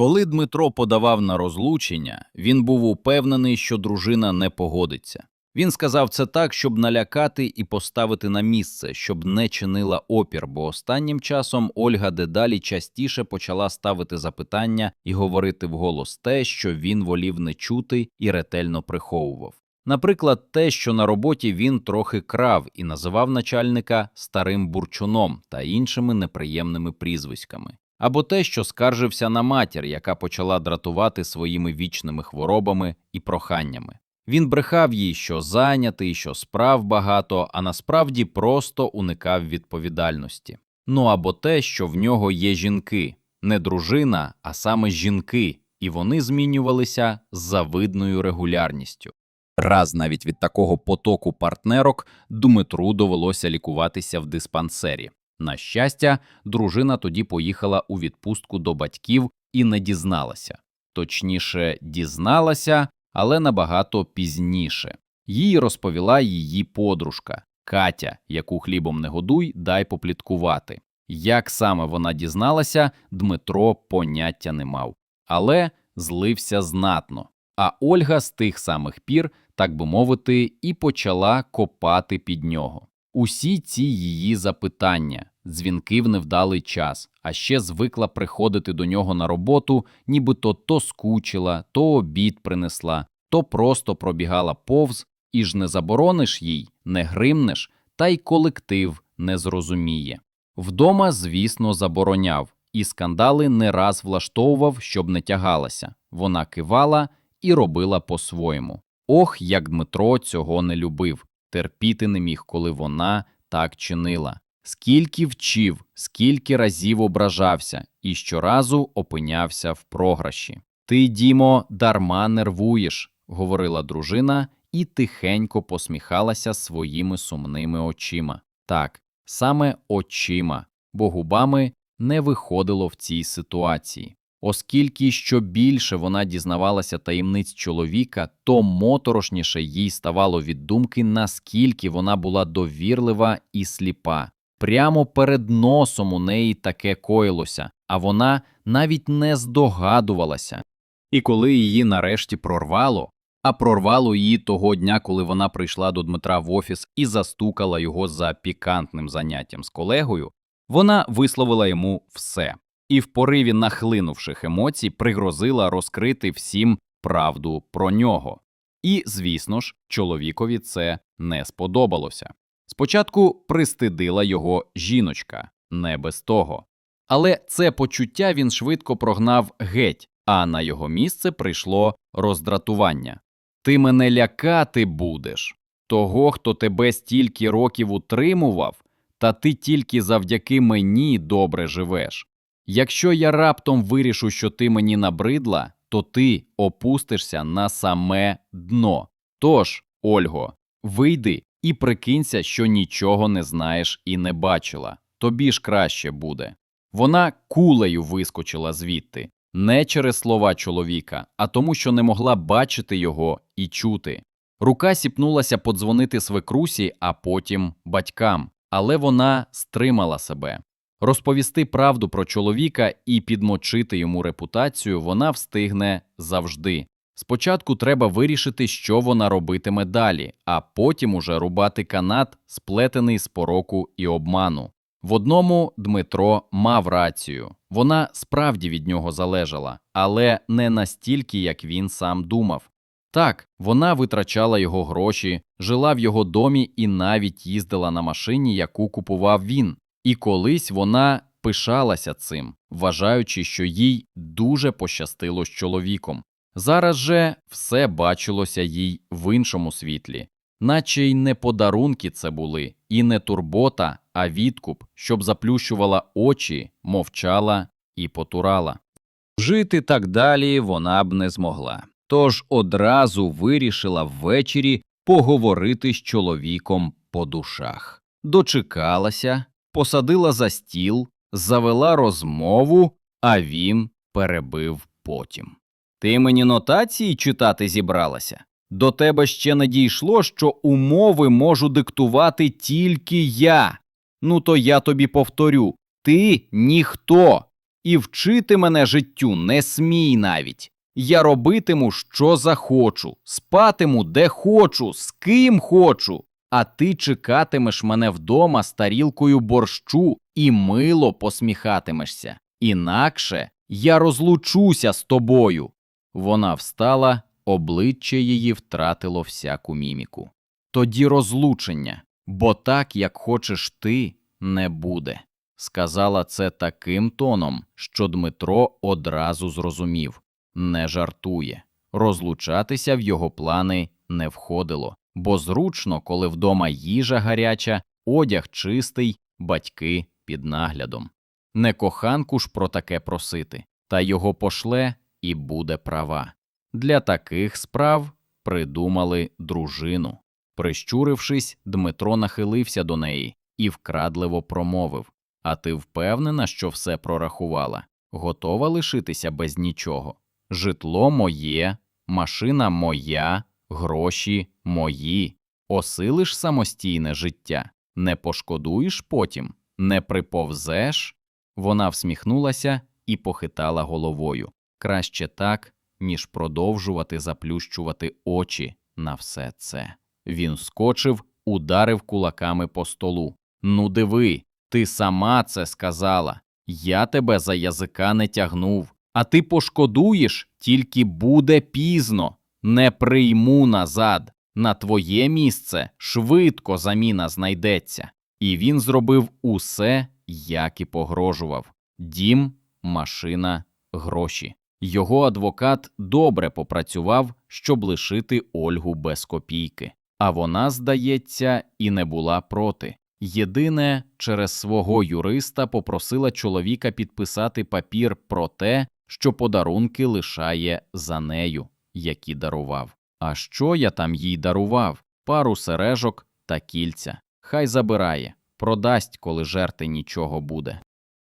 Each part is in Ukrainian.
Коли Дмитро подавав на розлучення, він був упевнений, що дружина не погодиться. Він сказав це так, щоб налякати і поставити на місце, щоб не чинила опір, бо останнім часом Ольга дедалі частіше почала ставити запитання і говорити вголос те, що він волів не чути і ретельно приховував. Наприклад, те, що на роботі він трохи крав і називав начальника старим бурчуном та іншими неприємними прізвиськами. Або те, що скаржився на матір, яка почала дратувати своїми вічними хворобами і проханнями. Він брехав їй, що зайнятий, що справ багато, а насправді просто уникав відповідальності. Ну або те, що в нього є жінки, не дружина, а саме жінки, і вони змінювалися з завидною регулярністю. Раз навіть від такого потоку партнерок Дмитру довелося лікуватися в диспансері. На щастя, дружина тоді поїхала у відпустку до батьків і не дізналася. Точніше, дізналася, але набагато пізніше. Їй розповіла її подружка Катя, яку хлібом не годуй, дай попліткувати. Як саме вона дізналася, Дмитро поняття не мав, але злився знатно. А Ольга з тих самих пір, так би мовити, і почала копати під нього. Усі ці її запитання, дзвінки в невдалий час, а ще звикла приходити до нього на роботу, нібито то скучила, то обід принесла, то просто пробігала повз, і ж не заборониш їй, не гримнеш, та й колектив не зрозуміє. Вдома, звісно, забороняв, і скандали не раз влаштовував, щоб не тягалася. Вона кивала і робила по-своєму. Ох, як Дмитро цього не любив, терпіти не міг, коли вона так чинила. Скільки вчив, скільки разів ображався, і щоразу опинявся в програші. Ти, Дімо, дарма нервуєш, говорила дружина і тихенько посміхалася своїми сумними очима. Так, саме очима, бо губами не виходило в цій ситуації. Оскільки що більше вона дізнавалася таємниць чоловіка, то моторошніше їй ставало від думки, наскільки вона була довірлива і сліпа. Прямо перед носом у неї таке коїлося, а вона навіть не здогадувалася. І коли її нарешті прорвало, а прорвало її того дня, коли вона прийшла до Дмитра в офіс і застукала його за пікантним заняттям з колегою, вона висловила йому все і в пориві нахлинувших емоцій пригрозила розкрити всім правду про нього. І, звісно ж, чоловікові це не сподобалося. Спочатку пристидила його жіночка, не без того. Але це почуття він швидко прогнав геть, а на його місце прийшло роздратування. Ти мене лякати будеш, того, хто тебе стільки років утримував, та ти тільки завдяки мені добре живеш. Якщо я раптом вирішу, що ти мені набридла, то ти опустишся на саме дно. Тож, Ольго, вийди і прикинься, що нічого не знаєш і не бачила. Тобі ж краще буде. Вона кулею вискочила звідти, не через слова чоловіка, а тому, що не могла бачити його і чути. Рука сіпнулася подзвонити свекрусі, а потім батькам, але вона стримала себе. Розповісти правду про чоловіка і підмочити йому репутацію вона встигне завжди. Спочатку треба вирішити, що вона робитиме далі, а потім уже рубати канат, сплетений з пороку і обману. В одному Дмитро мав рацію вона справді від нього залежала, але не настільки, як він сам думав. Так, вона витрачала його гроші, жила в його домі і навіть їздила на машині, яку купував він. І колись вона пишалася цим, вважаючи, що їй дуже пощастило з чоловіком. Зараз же все бачилося їй в іншому світлі, наче й не подарунки це були, і не турбота, а відкуп, щоб заплющувала очі, мовчала і потурала. Жити так далі вона б не змогла, тож одразу вирішила ввечері поговорити з чоловіком по душах. Дочекалася, посадила за стіл, завела розмову, а він перебив потім. Ти мені нотації читати зібралася? До тебе ще не дійшло, що умови можу диктувати тільки я. Ну то я тобі повторю ти ніхто. І вчити мене життю не смій навіть. Я робитиму, що захочу, спатиму, де хочу, з ким хочу. А ти чекатимеш мене вдома з тарілкою борщу і мило посміхатимешся. Інакше я розлучуся з тобою. Вона встала, обличчя її втратило всяку міміку. Тоді розлучення, бо так, як хочеш ти, не буде. Сказала це таким тоном, що Дмитро одразу зрозумів не жартує. Розлучатися в його плани не входило, бо зручно, коли вдома їжа гаряча, одяг чистий, батьки під наглядом. Не коханку ж про таке просити, та його пошле і буде права. Для таких справ придумали дружину. Прищурившись, Дмитро нахилився до неї і вкрадливо промовив А ти впевнена, що все прорахувала? Готова лишитися без нічого? Житло моє, машина моя, гроші мої. Осилиш самостійне життя, не пошкодуєш потім, не приповзеш? Вона всміхнулася і похитала головою. Краще так, ніж продовжувати заплющувати очі на все це. Він скочив, ударив кулаками по столу. Ну, диви, ти сама це сказала. Я тебе за язика не тягнув. А ти пошкодуєш, тільки буде пізно. Не прийму назад. На твоє місце швидко заміна знайдеться. І він зробив усе, як і погрожував: дім, машина, гроші. Його адвокат добре попрацював, щоб лишити Ольгу без копійки. А вона, здається, і не була проти. Єдине, через свого юриста попросила чоловіка підписати папір про те, що подарунки лишає за нею, які дарував. А що я там їй дарував? Пару сережок та кільця. Хай забирає, продасть, коли жерти нічого буде.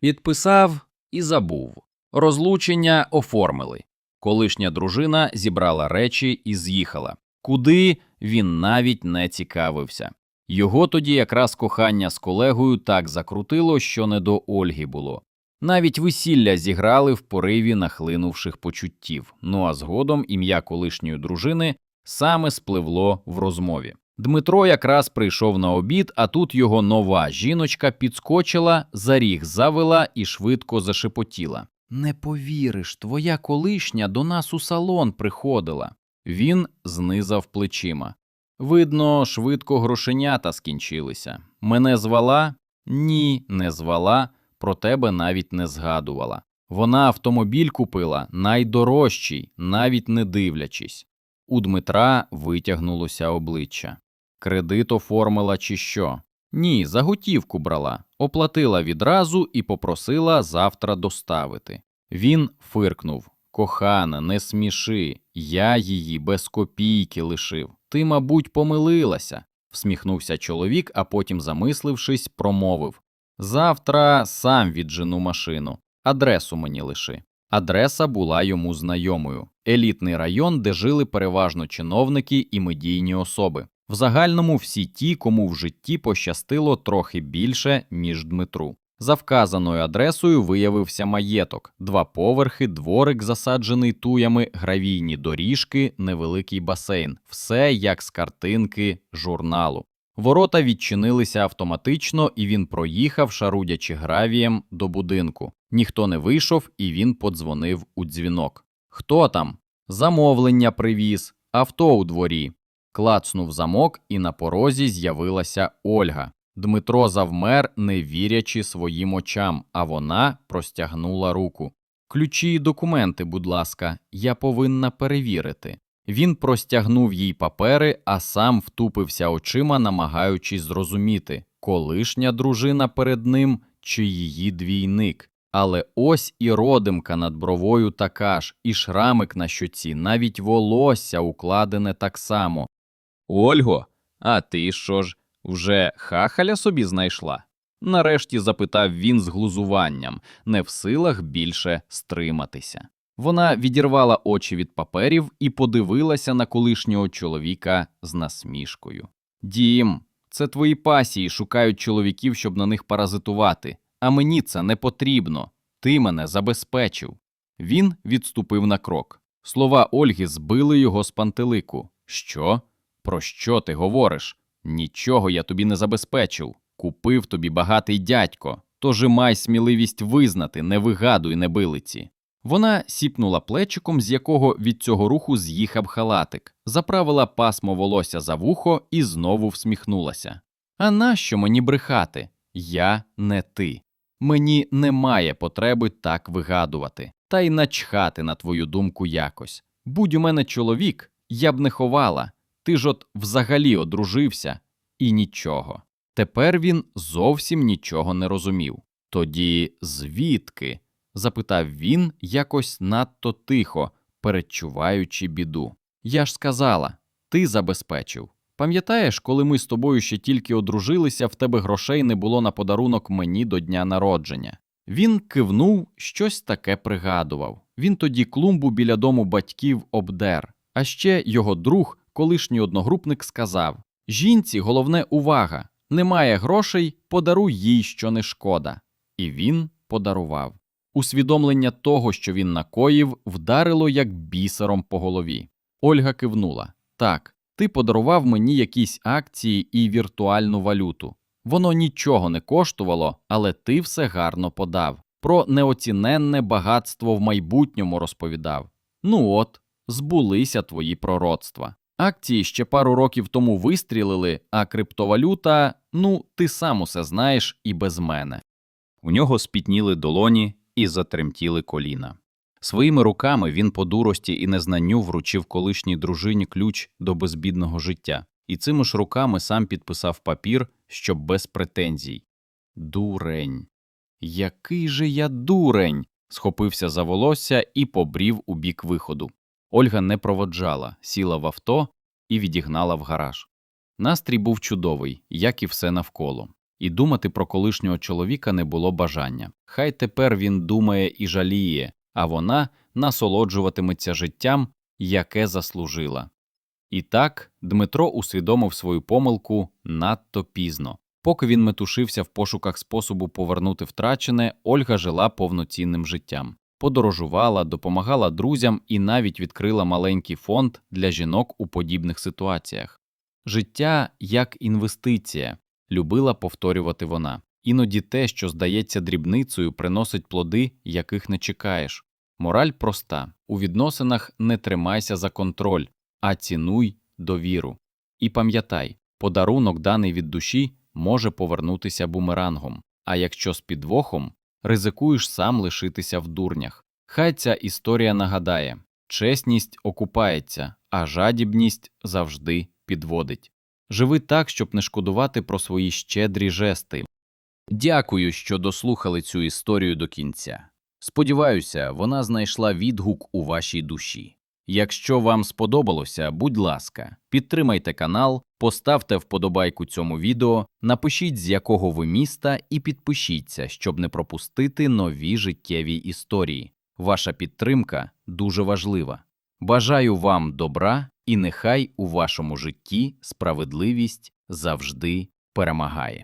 Підписав і забув. Розлучення оформили. Колишня дружина зібрала речі і з'їхала. Куди він навіть не цікавився. Його тоді якраз кохання з колегою так закрутило, що не до Ольги було. Навіть весілля зіграли в пориві нахлинувших почуттів. Ну а згодом ім'я колишньої дружини саме спливло в розмові. Дмитро якраз прийшов на обід, а тут його нова жіночка підскочила, за ріг завела і швидко зашепотіла. Не повіриш, твоя колишня до нас у салон приходила. Він знизав плечима. Видно, швидко грошенята скінчилися. Мене звала? Ні, не звала, про тебе навіть не згадувала. Вона автомобіль купила найдорожчий, навіть не дивлячись. У Дмитра витягнулося обличчя. Кредит оформила чи що? Ні, за готівку брала, оплатила відразу і попросила завтра доставити. Він фиркнув Кохана, не сміши, я її без копійки лишив. Ти, мабуть, помилилася, всміхнувся чоловік, а потім, замислившись, промовив Завтра сам віджену машину, адресу мені лиши. Адреса була йому знайомою елітний район, де жили переважно чиновники і медійні особи. В загальному всі ті, кому в житті пощастило трохи більше, ніж Дмитру. За вказаною адресою виявився маєток, два поверхи, дворик, засаджений туями, гравійні доріжки, невеликий басейн, все як з картинки журналу. Ворота відчинилися автоматично, і він проїхав, шарудячи гравієм, до будинку. Ніхто не вийшов, і він подзвонив у дзвінок. Хто там? Замовлення привіз, авто у дворі. Клацнув замок, і на порозі з'явилася Ольга. Дмитро завмер, не вірячи своїм очам, а вона простягнула руку. Ключі й документи, будь ласка, я повинна перевірити. Він простягнув їй папери, а сам втупився очима, намагаючись зрозуміти, колишня дружина перед ним чи її двійник. Але ось і родимка над бровою така ж, і шрамик на щоці, навіть волосся укладене так само. Ольго, а ти що ж, вже хахаля собі знайшла? Нарешті запитав він з глузуванням, не в силах більше стриматися. Вона відірвала очі від паперів і подивилася на колишнього чоловіка з насмішкою. Дім, це твої пасії шукають чоловіків, щоб на них паразитувати, а мені це не потрібно. Ти мене забезпечив. Він відступив на крок. Слова Ольги збили його з пантелику. Що? Про що ти говориш? Нічого я тобі не забезпечив. Купив тобі багатий дядько. Тож і май сміливість визнати, не вигадуй небилиці. Вона сіпнула плечиком, з якого від цього руху з'їхав халатик, заправила пасмо волосся за вухо і знову всміхнулася. А нащо мені брехати? Я не ти. Мені немає потреби так вигадувати, та й начхати на твою думку якось. Будь у мене чоловік, я б не ховала. Ти ж от взагалі одружився, і нічого. Тепер він зовсім нічого не розумів. Тоді звідки? запитав він якось надто тихо, передчуваючи біду. Я ж сказала, ти забезпечив. Пам'ятаєш, коли ми з тобою ще тільки одружилися, в тебе грошей не було на подарунок мені до дня народження. Він кивнув, щось таке пригадував. Він тоді клумбу біля дому батьків обдер. А ще його друг, колишній одногрупник, сказав: Жінці, головне увага, немає грошей, подаруй їй, що не шкода. І він подарував. Усвідомлення того, що він накоїв, вдарило як бісером по голові. Ольга кивнула так, ти подарував мені якісь акції і віртуальну валюту. Воно нічого не коштувало, але ти все гарно подав. Про неоціненне багатство в майбутньому розповідав. Ну от, збулися твої пророцтва. Акції ще пару років тому вистрілили, а криптовалюта, ну, ти сам усе знаєш і без мене. У нього спітніли долоні і затремтіли коліна. Своїми руками він по дурості і незнанню вручив колишній дружині ключ до безбідного життя, і цими ж руками сам підписав папір, щоб без претензій. Дурень. Який же я дурень. схопився за волосся і побрів у бік виходу. Ольга не проводжала, сіла в авто і відігнала в гараж. Настрій був чудовий, як і все навколо. І думати про колишнього чоловіка не було бажання. Хай тепер він думає і жаліє, а вона насолоджуватиметься життям, яке заслужила. І так Дмитро усвідомив свою помилку надто пізно. Поки він метушився в пошуках способу повернути втрачене, Ольга жила повноцінним життям, подорожувала, допомагала друзям і навіть відкрила маленький фонд для жінок у подібних ситуаціях. Життя як інвестиція, любила повторювати вона. Іноді те, що здається дрібницею, приносить плоди, яких не чекаєш. Мораль проста у відносинах не тримайся за контроль, а цінуй довіру. І пам'ятай, подарунок, даний від душі, може повернутися бумерангом, а якщо з підвохом, ризикуєш сам лишитися в дурнях. Хай ця історія нагадає чесність окупається, а жадібність завжди підводить. Живи так, щоб не шкодувати про свої щедрі жести. Дякую, що дослухали цю історію до кінця. Сподіваюся, вона знайшла відгук у вашій душі. Якщо вам сподобалося, будь ласка, підтримайте канал, поставте вподобайку цьому відео, напишіть з якого ви міста і підпишіться, щоб не пропустити нові життєві історії. Ваша підтримка дуже важлива. Бажаю вам добра і нехай у вашому житті справедливість завжди перемагає.